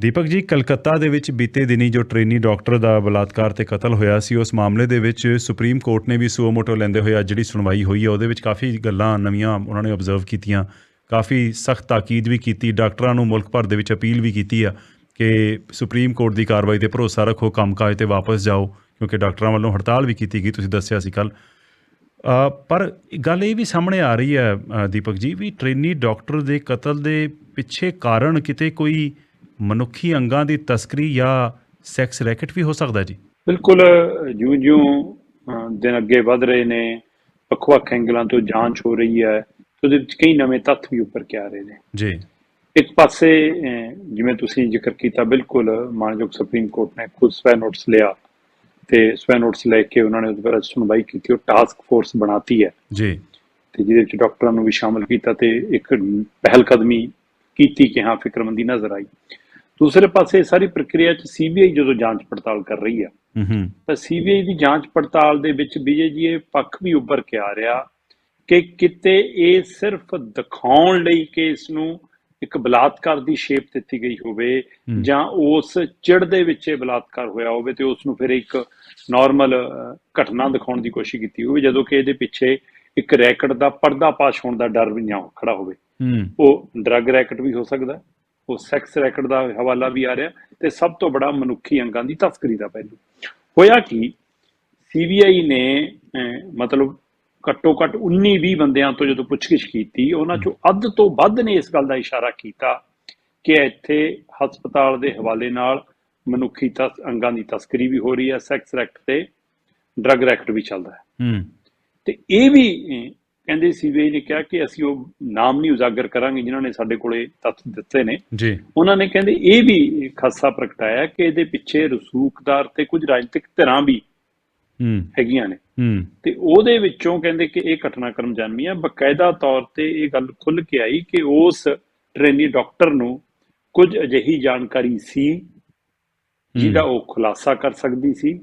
ਦੀਪਕ ਜੀ, ਕਲਕੱਤਾ ਦੇ ਵਿੱਚ ਬੀਤੇ ਦਿਨੀ ਜੋ ਟ੍ਰੇਨੀ ਡਾਕਟਰ ਦਾ ਬਲਾਤਕਾਰ ਤੇ ਕਤਲ ਹੋਇਆ ਸੀ, ਉਸ ਮਾਮਲੇ ਦੇ ਵਿੱਚ ਸੁਪਰੀਮ ਕੋਰਟ ਨੇ ਵੀ ਸੂਓ ਮੋਟੋ ਲੈਂਦੇ ਹੋਏ ਅੱਜ ਜਿਹੜੀ ਸੁਣਵਾਈ ਹੋਈ ਹੈ ਉਹਦੇ ਵਿੱਚ ਕਾਫੀ ਗੱਲਾਂ ਨਵੀਆਂ ਉਹਨਾਂ ਨੇ ਆਬਜ਼ਰਵ ਕੀਤੀਆਂ। ਕਾਫੀ ਸਖਤ ਤਾਕੀਦ ਵੀ ਕੀਤੀ, ਡਾਕਟਰਾਂ ਨੂੰ ਮੁਲਕ ਭਰ ਦੇ ਵਿੱਚ ਅਪੀਲ ਵੀ ਕੀਤੀ ਆ ਕਿ ਸੁਪਰੀਮ ਕੋਰਟ ਦੀ ਕਾਰਵਾਈ ਤੇ ਭਰੋਸਾ ਰੱਖੋ, ਕੰਮਕਾਜ ਤੇ ਵਾਪਸ ਜਾਓ, ਕਿਉਂਕਿ ਡਾਕਟਰਾਂ ਵੱਲੋਂ ਹੜਤਾਲ ਵੀ ਕੀਤੀ ਗਈ, ਤੁਸੀਂ ਦੱਸਿਆ ਸੀ ਕੱਲ ਪਰ ਗੱਲ ਇਹ ਵੀ ਸਾਹਮਣੇ ਆ ਰਹੀ ਹੈ ਦੀਪਕ ਜੀ, ਵੀ ਟ੍ਰੇਨੀ ਡਾਕਟਰ ਦੇ ਕਤਲ ਦੇ ਪਿੱਛੇ ਕਾਰਨ ਕਿਤੇ ਕੋਈ ਮਨੁੱਖੀ ਅੰਗਾਂ ਦੀ ਤਸਕਰੀ ਜਾਂ ਸੈਕਸ ਰੈਕਟ ਵੀ ਹੋ ਸਕਦਾ ਜੀ? ਬਿਲਕੁਲ ਜਿਉਂ-ਜਿਉਂ ਦਿਨ ਅੱਗੇ ਵਧ ਰਹੇ ਨੇ ਵੱਖ-ਵੱਖ ਐਂਗਲਾਂ ਤੋਂ ਜਾਂਚ ਹੋ ਰਹੀ ਹੈ ਉਹਦੇ ਵਿੱਚ ਕਈ ਨਵੇਂ ਤੱਥ ਵੀ ਉੱਪਰ ਕੇ ਆ ਰਹੇ ਨੇ। ਜੀ। ਇੱਕ ਪਾਸੇ ਜਿਵੇਂ ਤੁਸੀਂ ਜ਼ਿਕਰ ਕੀਤਾ ਬਿਲਕੁਲ ਮਾਨਯੋਗ ਸੁਪਰੀਮ ਕੋਰਟ ਨੇ ਖੁਦ ਸਵੈ ਨੋਟਿਸ ਲਿਆ ਤੇ ਸਵੈ ਨੋਟਿਸ ਲੈ ਕੇ ਉਹਨਾਂ ਨੇ ਉਹਦੇ ਬਾਰੇ ਸੁਣਵਾਈ ਕੀਤੀ ਉਹ ਟਾਸਕ ਫੋਰਸ ਬਣਾਤੀ ਹੈ। ਜੀ। ਤੇ ਜਿਹਦੇ ਵਿੱਚ ਡਾਕਟਰਾਂ ਨੂੰ ਵੀ ਸ਼ਾਮਲ ਕੀਤਾ ਤੇ ਇੱਕ ਪਹਿਲ ਕਦਮੀ ਕੀਤੀ ਕਿ ਹਾਂ ਫਿਕਰਮੰਦੀ ਨਜ਼ਰ ਆਈ। ਦੂਸਰੇ ਪਾਸੇ ਸਾਰੀ ਪ੍ਰਕਿਰਿਆ ਚ ਸੀਬੀਆਈ ਜਦੋਂ ਜਾਂਚ ਪੜਤਾਲ ਕਰ ਰਹੀ ਹੈ ਹੂੰ ਤਾਂ ਸੀਬੀਆਈ ਦੀ ਜਾਂਚ ਪੜਤਾਲ ਦੇ ਵਿੱਚ ਵਿਜੇ ਜੀ ਇਹ ਪੱਖ ਵੀ ਉੱਭਰ ਕੇ ਆ ਰਿਹਾ ਕਿ ਕਿਤੇ ਇਹ ਸਿਰਫ ਦਿਖਾਉਣ ਲਈ ਕਿ ਇਸ ਨੂੰ ਇੱਕ ਬਲਾਤਕਾਰ ਦੀ ਸ਼ੇਪ ਦਿੱਤੀ ਗਈ ਹੋਵੇ। ਜਾਂ ਉਸ ਚਿੜ ਦੇ ਵਿੱਚ ਇਹ ਬਲਾਤਕਾਰ ਹੋਇਆ ਹੋਵੇ ਤੇ ਉਸ ਨੂੰ ਫਿਰ ਇੱਕ ਨਾਰਮਲ ਘਟਨਾ ਦਿਖਾਉਣ ਦੀ ਕੋਸ਼ਿਸ਼ ਕੀਤੀ ਹੋਵੇ ਜਦੋਂ ਕਿ ਇਹਦੇ ਪਿੱਛੇ ਇੱਕ ਰੈਕਟ ਦਾ ਪਰਦਾਪਾਸ਼ ਹੋਣ ਦਾ ਡਰ ਵੀ ਨਾ ਖੜਾ ਹੋਵੇ। ਉਹ ਡਰੱਗ ਰੈਕਟ ਵੀ ਹੋ ਸਕਦਾ ਉਹ ਸੈਕਸ ਰੈਕਟ ਦਾ ਹਵਾਲਾ ਵੀ ਆ ਰਿਹਾ ਤੇ ਸਭ ਤੋਂ ਬੜਾ ਮਨੁੱਖੀ ਅੰਗਾਂ ਦੀ ਤਸਕਰੀ ਦਾ ਪਹਿਲੂ। ਹੋਇਆ ਕਿ? ਸੀਬੀਆਈ ਨੇ ਮਤਲਬ ਘੱਟੋ ਘੱਟ 19 20 ਬੰਦਿਆਂ ਤੋਂ ਜਦੋਂ ਪੁੱਛਗਿੱਛ ਕੀਤੀ ਉਹਨਾਂ ਚੋਂ ਅੱਧ ਤੋਂ ਵੱਧ ਨੇ ਇਸ ਗੱਲ ਦਾ ਇਸ਼ਾਰਾ ਕੀਤਾ ਕਿ ਇੱਥੇ ਹਸਪਤਾਲ ਦੇ ਹਵਾਲੇ ਨਾਲ ਮਨੁੱਖੀ ਤਸ ਅੰਗਾਂ ਦੀ ਤਸਕਰੀ ਵੀ ਹੋ ਰਹੀ ਹੈ ਸੈਕਸ ਰੈਕਟ ਤੇ ਡਰੱਗ ਰੈਕਟ ਵੀ ਚੱਲਦਾ ਹੈ। ਹੂੰ। ਤੇ ਇਹ ਵੀ ਕਹਿੰਦੇ ਸੀਬੀਆਈ ਨੇ ਕਿਹਾ ਕਿ ਅਸੀਂ ਉਹ ਨਾਮ ਨਹੀਂ ਉਜਾਗਰ ਕਰਾਂਗੇ ਜਿਨ੍ਹਾਂ ਨੇ ਸਾਡੇ ਕੋਲੇ ਤੱਥ ਦਿੱਤੇ ਨੇ। ਜੀ। ਉਹਨਾਂ ਨੇ ਕਹਿੰਦੇ ਇਹ ਵੀ ਖਾਸਾ ਪ੍ਰਗਟਾਇਆ ਕਿ ਇਹਦੇ ਪਿੱਛੇ ਰਸੂਖਦਾਰ ਤੇ ਕੁਝ ਰਾਜਨੀਤਿਕ ਧਿਰਾਂ ਵੀ ਹੂੰ। ਹੈਗੀਆਂ ਨੇ। ਹੂੰ। ਤੇ ਉਹਦੇ ਵਿੱਚੋਂ ਕਹਿੰਦੇ ਕਿ ਇਹ ਘਟਨਾਕ੍ਰਮ ਜਨਮੀ ਆ। ਬਕਾਇਦਾ ਤੌਰ ਤੇ ਇਹ ਗੱਲ ਖੁੱਲ ਕੇ ਆਈ ਕਿ ਉਸ ਟ੍ਰੇਨੀ ਡਾਕਟਰ ਨੂੰ ਕੁਝ ਅਜਿਹੀ ਜਾਣਕਾਰੀ ਸੀ ਜਿਹਦਾ ਉਹ ਖੁਲਾਸਾ ਕਰ ਸਕਦੀ ਸੀ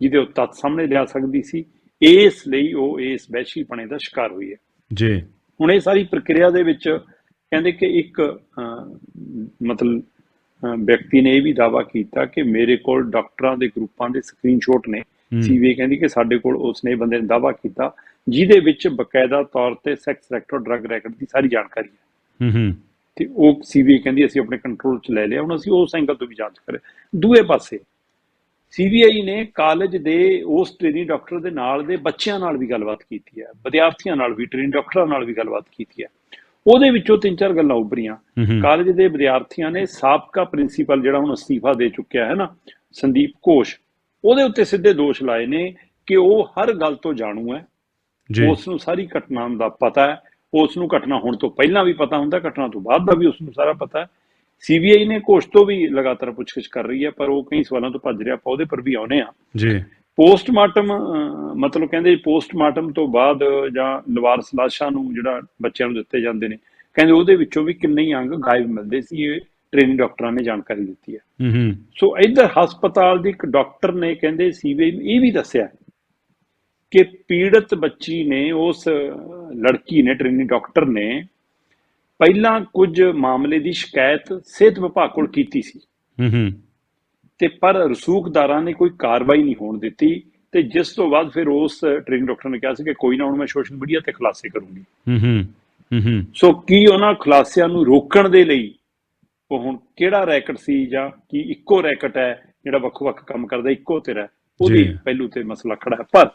ਜਿਹਦੇ ਉਹ ਤੱਥ ਸਾਹਮਣੇ ਲਿਆ ਸਕਦੀ ਸੀ। ਇਸ ਲਈ ਉਹ ਇਸ ਵਹਿਸ਼ੀਪਣੇ ਦਾ ਸ਼ਿਕਾਰ ਹੋਈ ਹੈ। ਜੀ। ਹੁਣ ਇਹ ਸਾਰੀ ਪ੍ਰਕਿਰਿਆ ਦੇ ਵਿੱਚ ਕਹਿੰਦੇ ਕਿ ਇੱਕ ਮਤਲਬ ਵਿਅਕਤੀ ਨੇ ਇਹ ਵੀ ਦਾਵਾ ਕੀਤਾ ਕਿ ਮੇਰੇ ਕੋਲ ਡਾਕਟਰਾਂ ਦੇ ਗਰੁੱਪਾਂ ਦੇ ਸਕਰੀਨਸ਼ਾਟ ਨੇ। ਸੀਬੀਆਈ ਕਹਿੰਦੀ ਕਿ ਸਾਡੇ ਕੋਲ ਉਸਨੇ ਬੰਦੇ ਨੇ ਦਾਵਾ ਕੀਤਾ ਜਿਹਦੇ ਵਿੱਚ ਬਕਾਇਦਾ ਤੌਰ ਤੇ ਸੈਕਸ ਰੈਕਟ ਡਰੱਗ ਰੈਕਟ ਦੀ ਸਾਰੀ ਜਾਣਕਾਰੀ ਹੈ। ਹੂੰ ਹੂੰ। ਤੇ ਉਹ ਸੀਬੀਆਈ ਕਹਿੰਦੀ ਅਸੀਂ ਆਪਣੇ ਕੰਟਰੋਲ 'ਚ ਲੈ ਲਿਆ ਹੁਣ ਅਸੀਂ ਉਸ ਐਂਗਲ ਤੋਂ ਵੀ ਜਾਂਚ ਕਰੇ। ਦੂਏ ਪਾਸੇ ਸੀਬੀਆਈ ਨੇ ਕਾਲਜ ਦੇ ਉਸ ਟ੍ਰੇਨਿੰਗ ਡਾਕਟਰ ਦੇ ਨਾਲ ਦੇ ਬੱਚਿਆਂ ਨਾਲ ਵੀ ਗੱਲਬਾਤ ਕੀਤੀ ਹੈ ਵਿਦਿਆਰਥੀਆਂ ਨਾਲ ਵੀ ਟ੍ਰੇਨਿੰਗ ਡਾਕਟਰਾਂ ਨਾਲ ਵੀ ਗੱਲਬਾਤ ਕੀਤੀ ਹੈ। ਉਹਦੇ ਵਿੱਚੋਂ ਤਿੰਨ ਚਾਰ ਗੱਲਾਂ ਉੱਭਰੀਆਂ। ਕਾਲਜ ਦੇ ਵਿਦਿਆਰਥੀਆਂ ਨੇ ਸਾਬਕਾ ਪ੍ਰਿੰਸੀਪਲ ਜਿਹੜਾ ਹੁਣ ਅਸਤੀਫਾ ਦੇ ਚੁੱਕਿਆ ਹੈ ਨਾ ਸੰਦੀਪ ਘੋਸ਼ ਉਹਦੇ ਉੱਤੇ ਸਿੱਧੇ ਦੋਸ਼ ਲਾਏ ਨੇ ਕਿ ਉਹ ਹਰ ਗੱਲ ਤੋਂ ਜਾਣੂ ਹੈ। ਉਸ ਨੂੰ ਸਾਰੀ ਘਟਨਾ ਦਾ ਪਤਾ ਹੈ। ਉਸ ਨੂੰ ਘਟਨਾ ਹੋਣ ਤੋਂ ਪਹਿਲਾਂ ਵੀ ਪਤਾ ਹੁੰਦਾ ਘਟਨਾ ਤੋਂ ਬਾਅਦ ਦਾ ਵੀ ਉਸ ਨੂੰ ਸਾਰਾ ਪਤਾ ਹੈ। ਸੀਬੀਆਈ ਨੇ ਘੋਸ਼ ਤੋਂ ਵੀ ਲਗਾਤਾਰ ਪੁੱਛਗਿੱਛ ਕਰ ਰਹੀ ਹੈ ਪਰ ਉਹ ਕਈ ਸਵਾਲਾਂ ਤੋਂ ਭੱਜ ਰਿਹਾ ਆਪਾਂ ਉਹਦੇ ਪਰ ਵੀ ਆਉਨੇ ਆ ਜੀ। ਪੋਸਟਮਾਰਟਮ ਮਤਲਬ ਕਹਿੰਦੇ ਪੋਸਟਮਾਰਟਮ ਤੋਂ ਬਾਅਦ ਜਾਂ ਲਵਾਰਸ ਲਾਸ਼ਾਂ ਨੂੰ ਜਿਹੜਾ ਬੱਚਿਆਂ ਨੂੰ ਦਿੱਤੇ ਜਾਂਦੇ ਨੇ ਕਹਿੰਦੇ ਉਹਦੇ ਵਿੱਚੋਂ ਵੀ ਕਿੰਨੇ ਹੀ ਅੰਗ ਗਾਇਬ ਮਿਲਦੇ ਸੀ ਇਹ ਟ੍ਰੇਨਿੰਗ ਡਾਕਟਰਾਂ ਨੇ ਜਾਣਕਾਰੀ ਦਿੱਤੀ ਹੈ। ਹੂੰ ਹੂੰ। ਸੋ ਇੱਧਰ ਹਸਪਤਾਲ ਦੀ ਇੱਕ ਡਾਕਟਰ ਨੇ ਕਹਿੰਦੇ ਸੀਬੀਆਈ ਨੂੰ ਇਹ ਵੀ ਦੱਸਿਆ ਕਿ ਪੀੜਤ ਬੱਚੀ ਨੇ ਉਸ ਲੜਕੀ ਨੇ ਟ੍ਰੇਨਿੰਗ ਡਾਕਟਰ ਨੇ ਪਹਿਲਾਂ ਕੁਝ ਮਾਮਲੇ ਦੀ ਸ਼ਿਕਾਇਤ ਸਿਹਤ ਵਿਭਾਗ ਕੋਲ ਕੀਤੀ ਸੀ। ਹੂੰ ਹੂੰ। ਤੇ ਪਰ ਰਸੂਖਦਾਰਾਂ ਨੇ ਕੋਈ ਕਾਰਵਾਈ ਨਹੀਂ ਹੋਣ ਦਿੱਤੀ ਤੇ ਜਿਸ ਤੋਂ ਬਾਅਦ ਫਿਰ ਉਸ ਟ੍ਰੇਨਿੰਗ ਡਾਕਟਰ ਨੇ ਕਿਹਾ ਸੀ ਕਿ ਕੋਈ ਨਾ ਹੁਣ ਮੈਂ ਸੋਸ਼ਲ ਮੀਡੀਆ ਤੇ ਖੁਲਾਸੇ ਕਰੂੰਗੀ। ਹੂੰ ਹੂੰ ਹੂੰ ਹੂੰ। ਸੋ ਕੀ ਉਹਨਾਂ ਖੁਲਾਸਿਆਂ ਨੂੰ ਰੋਕਣ ਦੇ ਲਈ ਉਹ ਹੁਣ ਕਿਹੜਾ ਰੈਕਟ ਸੀ ਜਾਂ ਕੀ ਇੱਕੋ ਰੈਕਟ ਹੈ ਜਿਹੜਾ ਵੱਖ-ਵੱਖ ਕੰਮ ਕਰਦਾ ਇੱਕੋ ਤੇਰਾ ਉਹਦੀ। ਪਹਿਲੂ ਤੇ ਮਸਲਾ ਖੜਾ ਹੈ। ਪਰ